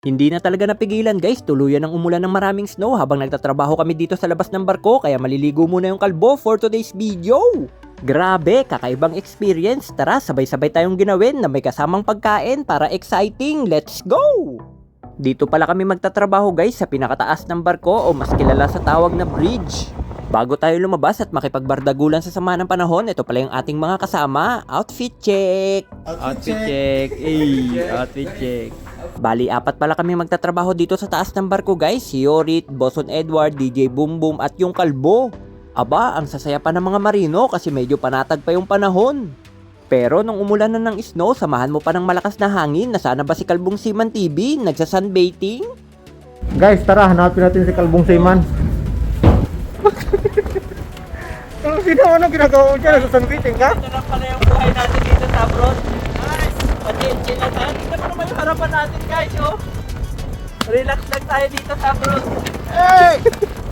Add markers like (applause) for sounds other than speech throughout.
Hindi na talaga napigilan guys, tuluyan ng umulan ng maraming snow habang nagtatrabaho kami dito sa labas ng barko kaya maliligo muna yung kalbo for today's video. Grabe, kakaibang experience. Tara, sabay-sabay tayong ginawin na may kasamang pagkain para exciting. Let's go! Dito pala kami magtatrabaho guys sa pinakataas ng barko o mas kilala sa tawag na bridge. Bago tayo lumabas at makipagbardagulan sa sama ng panahon, ito pala yung ating mga kasama. Outfit check! Outfit check! Ey, outfit check! Bali, apat pala kami magtatrabaho dito sa taas ng barko guys. Si Yorit, Boson Edward, DJ Boom Boom at yung kalbo. Aba, ang sasaya pa ng mga marino kasi medyo panatag pa yung panahon. Pero nung umulan na ng snow, samahan mo pa ng malakas na hangin na sana ba si Kalbong Siman TV nagsa-sunbathing? Guys, tara, hanapin natin si Kalbong Seaman. Ano sino ano ginagawa mo dyan? Nagsasanbiting ka? Ito lang pala yung buhay natin dito sa abroad. Guys, pati-chill na tayo. Tingnan mo naman yung harapan natin guys, oh. Relax lang tayo dito sa abroad. Hey!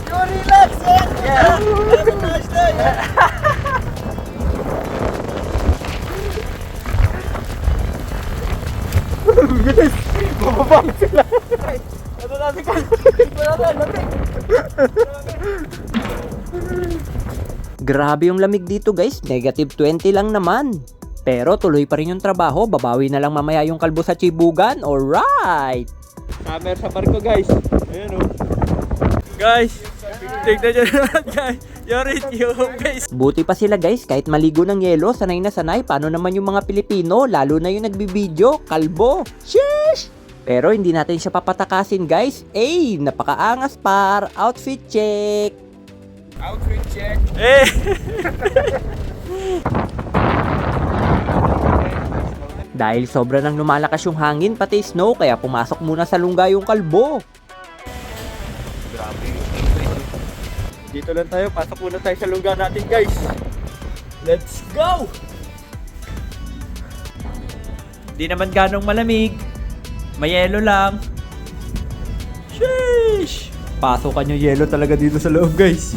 You relax, eh! Yeah. Have a nice day! (laughs) Bilis! Bababang sila! Ano natin ka? Wala na, natin. Grabe yung lamig dito guys, negative 20 lang naman. Pero tuloy pa rin yung trabaho, babawi na lang mamaya yung kalbo sa chibugan, alright! Summer sa barko guys, ayan o. Guys, tignan nyo naman guys, yung YouTube guys. Buti pa sila guys, kahit maligo ng yelo, sanay na sanay, paano naman yung mga Pilipino, lalo na yung nagbibideo, kalbo. Sheesh! Pero hindi natin siya papatakasin guys. Eh, napakaangas par. Outfit check. Outfit check! Eh. (laughs) Dahil sobra nang lumalakas yung hangin pati snow kaya pumasok muna sa lungga yung kalbo. Dito lang tayo, pasok muna tayo sa lugar natin guys. Let's go! Di naman ganong malamig. Mayelo lang. Sheesh! Pasokan yung yelo talaga dito sa loob guys.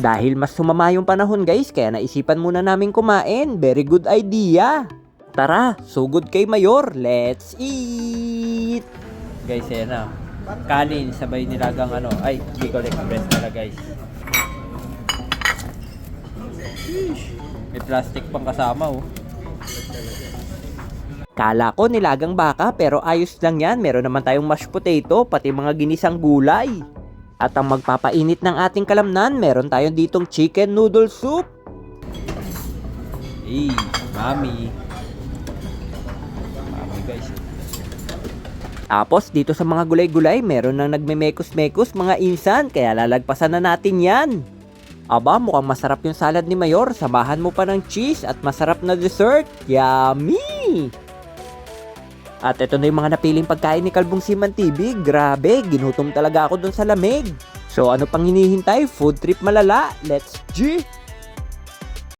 Dahil mas sumama yung panahon guys, kaya naisipan muna namin kumain. Very good idea. Tara, sugod kay Mayor. Let's eat! Guys, ayan na. Kanin, sabay nilagang ano. Ay, Bicol Express pala guys. Sheesh. May plastic pang kasama oh. Kala ko nilagang baka pero ayos lang yan. Meron naman tayong mashed potato, pati mga ginisang gulay. At ang magpapainit ng ating kalamnan, meron tayong ditong chicken noodle soup. Hey, mami. Mami guys. Tapos dito sa mga gulay-gulay, meron nang nagme-mekos-mekos mga insan, kaya lalagpasan na natin yan. Aba, mukhang masarap yung salad ni Mayor. Samahan mo pa ng cheese at masarap na dessert. Yummy! At ito na yung mga napiling pagkain ni Kalbong Siman TV. Grabe, ginutom talaga ako dun sa lamig. So ano pang hinihintay? Food trip malala. Let's G!